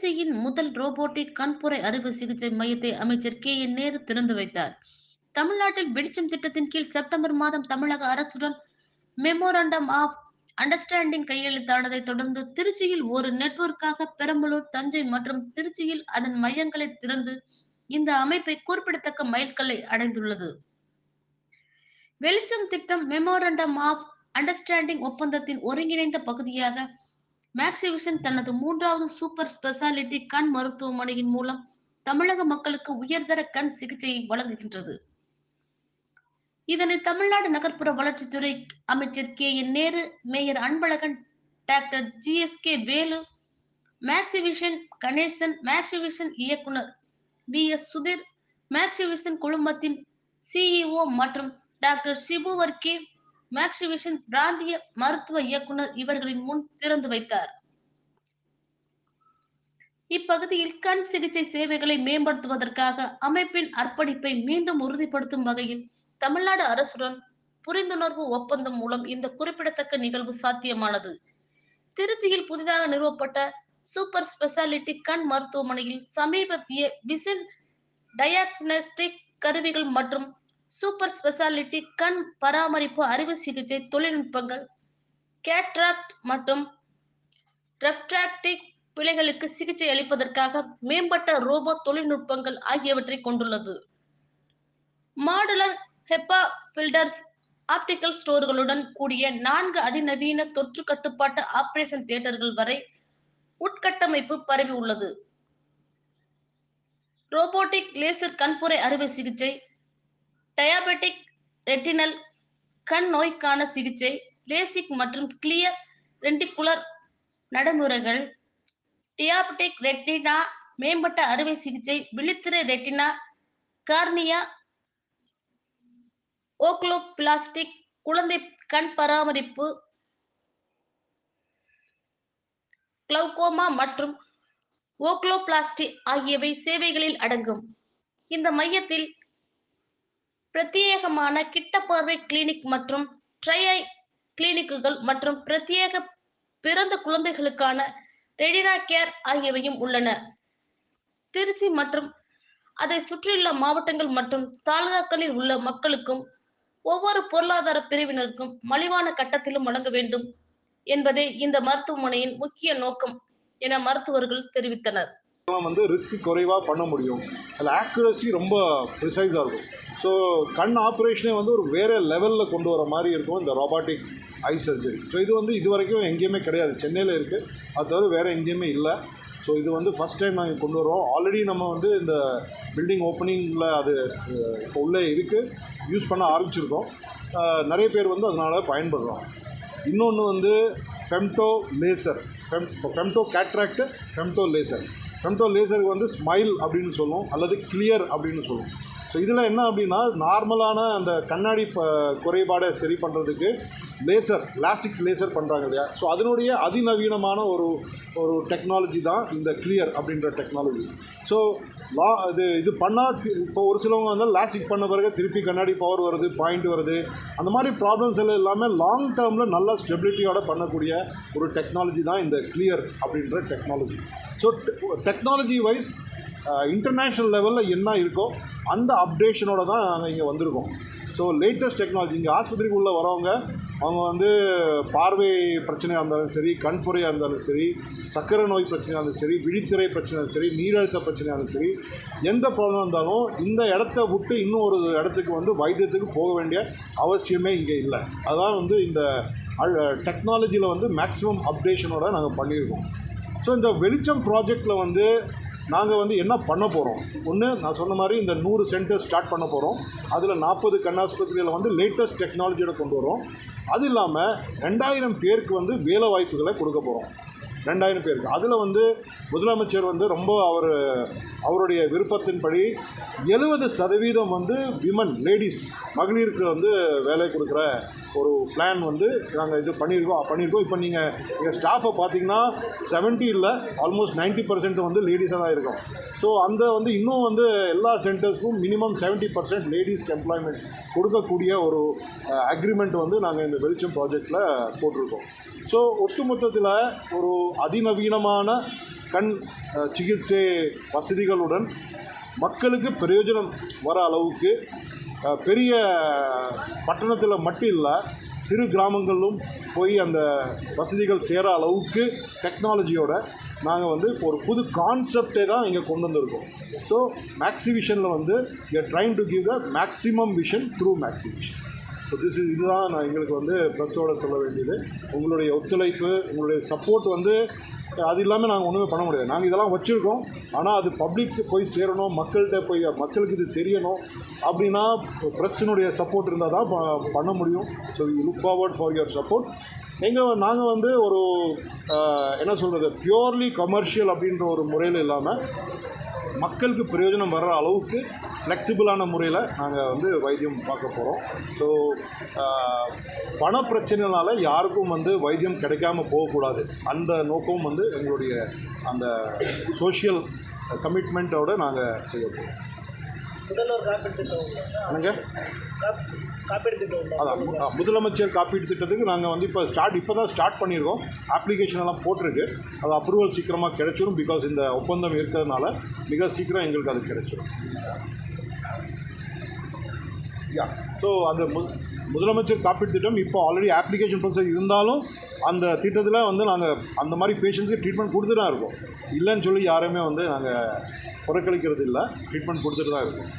சிகிச்சையின் முதல் ரோபோட்டிக் கண்புரை அறுவை சிகிச்சை மையத்தை அமைச்சர் கே என் நேரு திறந்து வைத்தார். தமிழ்நாட்டில் வெளிச்சம் திட்டத்தின் கீழ் செப்டம்பர் மாதம் தமிழக அரசுடன் மெமோரண்டம் ஆஃப் அண்டர்ஸ்டாண்டிங் கையெழுத்தானதை தொடர்ந்து திருச்சியில் ஒரு நெட்வொர்க்காக பெரம்பலூர் தஞ்சை மற்றும் திருச்சியில் அதன் மையங்களை திறந்து இந்த அமைப்பை குறிப்பிடத்தக்க மைல்கல்லை அடைந்துள்ளது. வெளிச்சம் திட்டம் மெமோரண்டம் ஆஃப் அண்டர்ஸ்டாண்டிங் ஒப்பந்தத்தின் ஒருங்கிணைந்த பகுதியாக மேக்ஸிவிஷன் தனது மூன்றாவது சூப்பர் ஸ்பெஷாலிட்டி கண் மருத்துவமனையின் மூலம் தமிழக மக்களுக்கு உயர்தர கண் சிகிச்சையை வழங்குகின்றது. இதனை தமிழ்நாடு நகர்ப்புற வளர்ச்சித்துறை அமைச்சர் K. N. Nehru mayor Anbazhagan doctor G. S. K. Velu Maxivision Ganesan Maxivision இயக்குனர் வி. எஸ். சுதீர் மேக்ஸிவிஷன் குழுமத்தின் சிஇஓ மற்றும் டாக்டர் சிபுவர்கே மேக்ஸிவிஷன் பிராந்திய மருத்துவ இயக்குனர் இவர்களின் முன் திறந்து வைத்தார். இப்பகுதியில் கண் சிகிச்சை சேவைகளை மேம்படுத்துவதற்காக அமைப்பின் அர்ப்பணிப்பை மீண்டும் உறுதிப்படுத்தும் வகையில் தமிழ்நாடு அரசுடன் புரிந்துணர்வு ஒப்பந்தம் மூலம் இந்த குறிப்பிடத்தக்க நிகழ்வு சாத்தியமானது. திருச்சியில் புதிதாக நிறுவப்பட்ட சூப்பர் ஸ்பெஷாலிட்டி கண் மருத்துவமனையில் சமீபத்திய விசில் டயாக்னஸ்டிக் கருவிகள் மற்றும் சூப்பர் ஸ்பெஷாலிட்டி கண் பராமரிப்பு அறுவை சிகிச்சை தொழில்நுட்பங்கள் கேட்ராக்ட் மற்றும் ரெஃப்ராக்டிக் பிழைகளுக்கு சிகிச்சை அளிப்பதற்காக மேம்பட்ட ரோபோ தொழில்நுட்பங்கள் ஆகியவற்றை கொண்டுள்ளது. மாடுலர் ஹெப்பா ஃபில்டர்ஸ் ஆப்டிக்கல் ஸ்டோர்களுடன் கூடிய நான்கு அதிநவீன தொற்று கட்டுப்பாட்டு ஆபரேஷன் தியேட்டர்கள் வரை உட்கட்டமைப்பு பரவி உள்ளது. ரோபோட்டிக் லேசர் கண்புரை அறுவை சிகிச்சை டயாபெட்டிக் ரெட்டினல் கண் நோய்க்கான சிகிச்சை லேசிக் மற்றும் கிளியர் ரெண்டிகுலர் நடைமுறைகள் டியாபெட்டிக் ரெட்டினா மேம்பட்ட அறுவை சிகிச்சை விழித்திரை ரெட்டினா கார்னியா ஓக்லோபிளாஸ்டிக் குழந்தை கண் பராமரிப்பு கிளவுகோமா மற்றும் ஓக்லோபிளாஸ்டி ஆகியவை சேவைகளில் அடங்கும். இந்த மையத்தில் பிரத்யேகமான கிட்ட பார்வை கிளினிக் மற்றும் ட்ரைஐ கிளினிக்குகள் மற்றும் பிரத்யேக பிறந்த குழந்தைகளுக்கான ரெடினா கேர் ஆகியவையும் உள்ளன. திருச்சி மற்றும் அதை சுற்றியுள்ள மாவட்டங்கள் மற்றும் தாலுகாக்களில் உள்ள மக்களுக்கும் ஒவ்வொரு பொருளாதார பிரிவினருக்கும் மலிவான கட்டத்திலும் வழங்க வேண்டும் என்பதே இந்த மருத்துவமனையின் முக்கிய நோக்கம் என மருத்துவர்கள் தெரிவித்தனர். வந்து ரிஸ்க் குறைவாக பண்ண முடியும். அதில் ஆக்குரஸி ரொம்ப ப்ரிசைஸாக இருக்கும். ஸோ கண் ஆப்ரேஷனே வந்து ஒரு வேறு லெவலில் கொண்டு வர மாதிரி இருக்கும் இந்த ரோபாட்டிக் ஐ சர்ஜரி ஸோ இது வந்து இது வரைக்கும் எங்கேயுமே கிடையாது. சென்னையில் இருக்குது அது தவிர வேறு எங்கேயுமே இல்லை. ஸோ இது வந்து ஃபஸ்ட் டைம் நாங்கள் கொண்டு வரோம் ஆல்ரெடி நம்ம வந்து இந்த பில்டிங் ஓப்பனிங்கில் அது இப்போ உள்ளே இருக்குது யூஸ் பண்ண ஆரம்பிச்சிருக்கோம். நிறைய பேர் வந்து அதனால் பயன்படுறோம். இன்னொன்று வந்து femto laser fem femto cataract femto laser femto லேசருக்கு வந்து ஸ்மைல் அப்படின்னு சொல்லுவோம் அல்லது கிளியர் அப்படின்னு சொல்லுவோம் ஸோ இதில் என்ன அப்படின்னா நார்மலான அந்த கண்ணாடி ப குறைபாடை சரி பண்ணுறதுக்கு லேசர் லாசிக் லேசர் பண்ணுறாங்க இல்லையா? ஸோ அதனுடைய அதிநவீனமான ஒரு ஒரு டெக்னாலஜி தான் இந்த கிளியர் அப்படின்ற டெக்னாலஜி ஸோ லா இது இது பண்ணால் இப்போ ஒரு சிலவங்க வந்து லாசிக் பண்ண பிறகு திருப்பி கண்ணாடி பவர் வருது பாயிண்ட் வருது. அந்த மாதிரி ப்ராப்ளம்ஸ் எல்லாம் இல்லாமல் லாங் டேர்மில் நல்ல ஸ்டெபிலிட்டியோட பண்ணக்கூடிய ஒரு டெக்னாலஜி தான் இந்த கிளியர் அப்படின்ற technology so technology wise international லெவலில் என்ன இருக்கோ அந்த அப்டேஷனோட தான் நாங்கள் இங்கே வந்திருக்கோம். ஸோ லேட்டஸ்ட் டெக்னாலஜி இங்கே ஆஸ்பத்திரிக்கு உள்ளே வரவங்க அவங்க வந்து பார்வை பிரச்சனையாக இருந்தாலும் சரி கண்புரையாக இருந்தாலும் சரி சக்கரை நோய் பிரச்சனையாக இருந்தாலும் சரி விழித்திரை பிரச்சனையாக இருந்தாலும் சரி நீரழுத்த பிரச்சனையாக இருந்தாலும் சரி எந்த ப்ராப்ளம் இருந்தாலும் இந்த இடத்த விட்டு இன்னும் ஒரு இடத்துக்கு வந்து வைத்தியத்துக்கு போக வேண்டிய அவசியமே இங்கே இல்லை. அதான் வந்து இந்த டெக்னாலஜியில் வந்து மேக்ஸிமம் அப்டேஷனோட நாங்கள் பண்ணியிருக்கோம். ஸோ இந்த வெளிச்சம் ப்ராஜெக்டில் வந்து நாங்கள் வந்து என்ன பண்ண போகிறோம் ஒன்று நான் சொன்ன மாதிரி இந்த நூறு சென்டர் ஸ்டார்ட் பண்ண போகிறோம் அதில் நாற்பது கண்ணாஸ்பத்திரியில் வந்து லேட்டஸ்ட் டெக்னாலஜியோட கொண்டு வரோம். அது இல்லாமல் ரெண்டாயிரம் பேருக்கு வந்து வேலை வாய்ப்புகளை கொடுக்க போகிறோம் ரெண்டாயிரம் பேருக்கு அதில் வந்து முதலமைச்சர் வந்து ரொம்ப அவர் அவருடைய விருப்பத்தின்படி எழுபது சதவீதம் வந்து விமன் லேடிஸ் மகளிருக்கு வந்து வேலை கொடுக்குற ஒரு பிளான் வந்து நாங்கள் இது பண்ணியிருக்கோம் பண்ணியிருக்கோம் இப்போ நீங்கள் எங்கள் ஸ்டாஃபை பார்த்தீங்கன்னா 70 இல்லை ஆல்மோஸ்ட் 90% பர்சன்ட் வந்து லேடிஸாக தான் இருக்கும். ஸோ அந்த வந்து இன்னும் வந்து எல்லா சென்டர்ஸ்க்கும் மினிமம் 70% பர்சன்ட் லேடிஸ்க்கு எம்ப்ளாய்மெண்ட் கொடுக்கக்கூடிய ஒரு அக்ரிமெண்ட் வந்து நாங்கள் இந்த வெளிச்சம் ப்ராஜெக்டில் போட்டிருக்கோம். ஸோ ஒட்டுமொத்தத்தில் ஒரு அதிநவீனமான கண் சிகிச்சை வசதிகளுடன் மக்களுக்கு பிரயோஜனம் வர அளவுக்கு பெரிய பட்டணத்தில் மட்டும் இல்லை சிறு கிராமங்களிலும் போய் அந்த வசதிகள் சேர அளவுக்கு டெக்னாலஜியோட நாங்கள் வந்து இப்போ ஒரு புது கான்செப்டே தான் இங்கே கொண்டு வந்திருக்கோம். ஸோ மேக்ஸி விஷனில் வந்து you trying to give the maximum vision through Maxi Vision so this இதுதான் நான் எங்களுக்கு வந்து ப்ரெஸ்ஸோட சொல்ல வேண்டியது. உங்களுடைய ஒத்துழைப்பு உங்களுடைய சப்போர்ட் வந்து அது இல்லாமல் நாங்கள் ஒன்றுமே பண்ண முடியாது. நாங்கள் இதெல்லாம் வச்சுருக்கோம். ஆனால் அது பப்ளிக்கு போய் சேரணும் மக்கள்கிட்ட போய் மக்களுக்கு இது தெரியணும் அப்படின்னா ப்ரெஸ்ஸினுடைய சப்போர்ட் இருந்தால் தான் ப- பண்ண முடியும். So you look forward for your support எங்கள் நாங்கள் வந்து ஒரு என்ன சொல்கிறது ப்யூர்லி கமர்ஷியல் அப்படின்ற ஒரு முறையில் இல்லாமல் மக்களுக்கு பிரயோஜனம் வர்ற அளவுக்கு ஃப்ளெக்சிபிளான முறையில் நாங்கள் வந்து வைத்தியம் பார்க்க போகிறோம் ஸோ பண பிரச்சனைனால யாருக்கும் வந்து வைத்தியம் கிடைக்காம போகக்கூடாது. அந்த நோக்கம் வந்து எங்களுடைய அந்த சோஷியல் கமிட்மெண்ட்டோட நாங்கள் செய்ய போகிறோம் என்னங்க? அதான் முதலமைச்சர் காப்பீட்டு திட்டத்துக்கு நாங்கள் வந்து இப்போ ஸ்டார்ட் இப்போ தான் ஸ்டார்ட் பண்ணியிருக்கோம். அப்ளிகேஷன் எல்லாம் போட்டிருக்கு. அது அப்ரூவல் சீக்கிரமாக கிடைச்சிரும் பிகாஸ் இந்த ஒப்பந்தம் இருக்கிறதுனால மிக சீக்கிரம் எங்களுக்கு அது கிடைச்சிரும். யா ஸோ அந்த மு முதலமைச்சர் காப்பீட்டு திட்டம் இப்போ ஆல்ரெடி அப்ளிகேஷன் ப்ரொசஸ் இருந்தாலும் அந்த திட்டத்தில் வந்து நாங்கள் அந்த மாதிரி பேஷண்ட்ஸ்க்கு ட்ரீட்மெண்ட் கொடுத்துட்டு தான் இருக்கோம். இல்லைன்னு சொல்லி யாருமே வந்து நாங்கள் புறக்கணிக்கிறது இல்லை ட்ரீட்மெண்ட் கொடுத்துட்டு தான் இருக்கோம்.